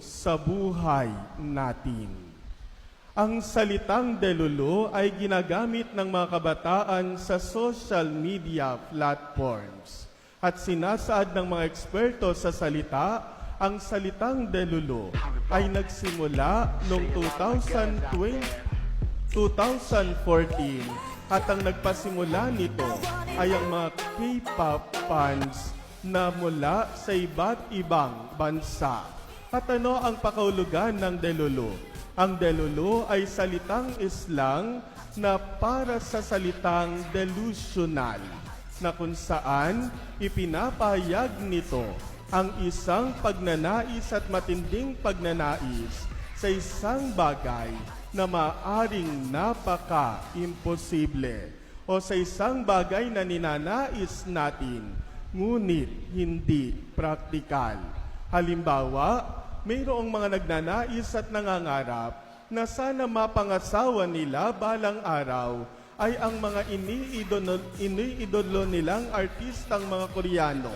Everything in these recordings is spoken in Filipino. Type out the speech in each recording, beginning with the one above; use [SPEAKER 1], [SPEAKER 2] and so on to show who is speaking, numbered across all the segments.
[SPEAKER 1] sa buhay natin. Ang salitang delulu ay ginagamit ng mga kabataan sa social media platforms. At sinasaad ng mga eksperto sa salita, ang salitang delulu ay nagsimula noong 2020, 2014 at ang nagpasimula nito ay ang mga K-pop fans na mula sa iba't ibang bansa. At ano ang pakahulugan ng delulu? Ang delulu ay salitang islang na para sa salitang delusional na kung saan ipinapahayag nito ang isang pagnanais at matinding pagnanais sa isang bagay na maaring napaka-imposible o sa isang bagay na ninanais natin ngunit hindi praktikal. Halimbawa, mayroong mga nagnanais at nangangarap na sana mapangasawa nila balang araw ay ang mga iniidolo, iniidolo nilang artistang mga Koreano.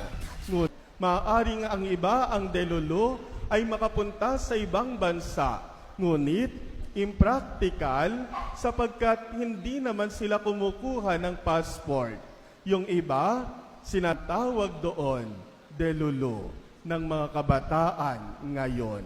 [SPEAKER 1] Ngunit maaaring ang iba ang delulu ay makapunta sa ibang bansa. Ngunit impractical sapagkat hindi naman sila kumukuha ng passport. Yung iba, sinatawag doon delulu ng mga kabataan ngayon.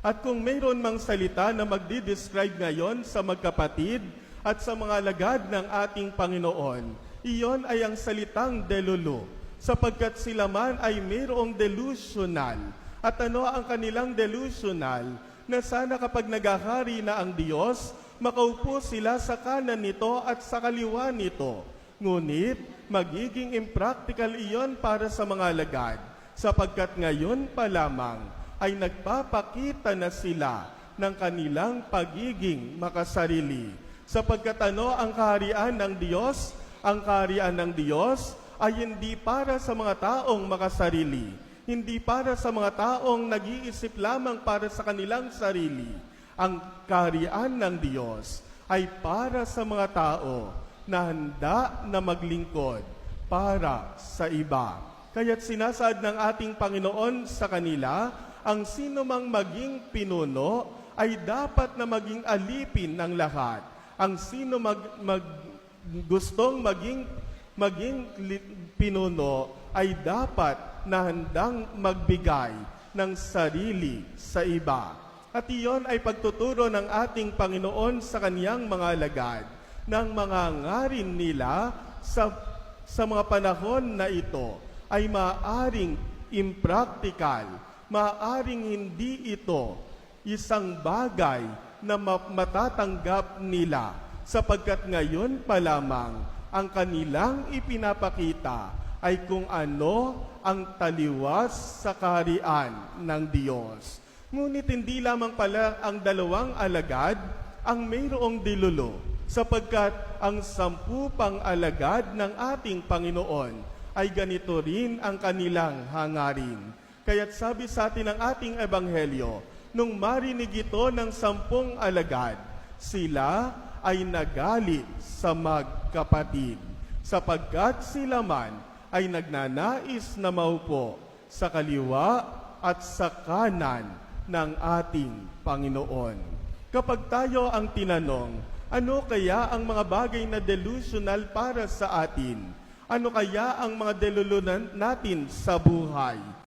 [SPEAKER 1] At kung mayroon mang salita na magdi-describe ngayon sa magkapatid at sa mga lagad ng ating Panginoon, iyon ay ang salitang delulu, sapagkat sila man ay mayroong delusional. At ano ang kanilang delusional? Na sana kapag nagahari na ang Diyos, makaupo sila sa kanan nito at sa kaliwa nito. Ngunit, magiging impractical iyon para sa mga lagad sapagkat ngayon pa lamang ay nagpapakita na sila ng kanilang pagiging makasarili. Sapagkat ano ang kaharian ng Diyos? Ang kaharian ng Diyos ay hindi para sa mga taong makasarili, hindi para sa mga taong nag-iisip lamang para sa kanilang sarili. Ang kaharian ng Diyos ay para sa mga tao na handa na maglingkod para sa iba. Kaya't sinasaad ng ating Panginoon sa kanila, ang sino mang maging pinuno ay dapat na maging alipin ng lahat. Ang sino mag, mag gustong maging maging pinuno ay dapat na handang magbigay ng sarili sa iba. At iyon ay pagtuturo ng ating Panginoon sa kaniyang mga lagad ng mga ngarin nila sa, sa mga panahon na ito ay maaring impractical, maaring hindi ito isang bagay na ma- matatanggap nila sapagkat ngayon pa lamang ang kanilang ipinapakita ay kung ano ang taliwas sa kaharian ng Diyos. Ngunit hindi lamang pala ang dalawang alagad ang mayroong dilulo sapagkat ang sampu pang alagad ng ating Panginoon ay ganito rin ang kanilang hangarin. Kaya't sabi sa atin ng ating ebanghelyo, nung marinig ito ng sampung alagad, sila ay nagalit sa magkapatid, sapagkat sila man ay nagnanais na maupo sa kaliwa at sa kanan ng ating Panginoon. Kapag tayo ang tinanong, ano kaya ang mga bagay na delusional para sa atin? Ano kaya ang mga delulunan natin sa buhay?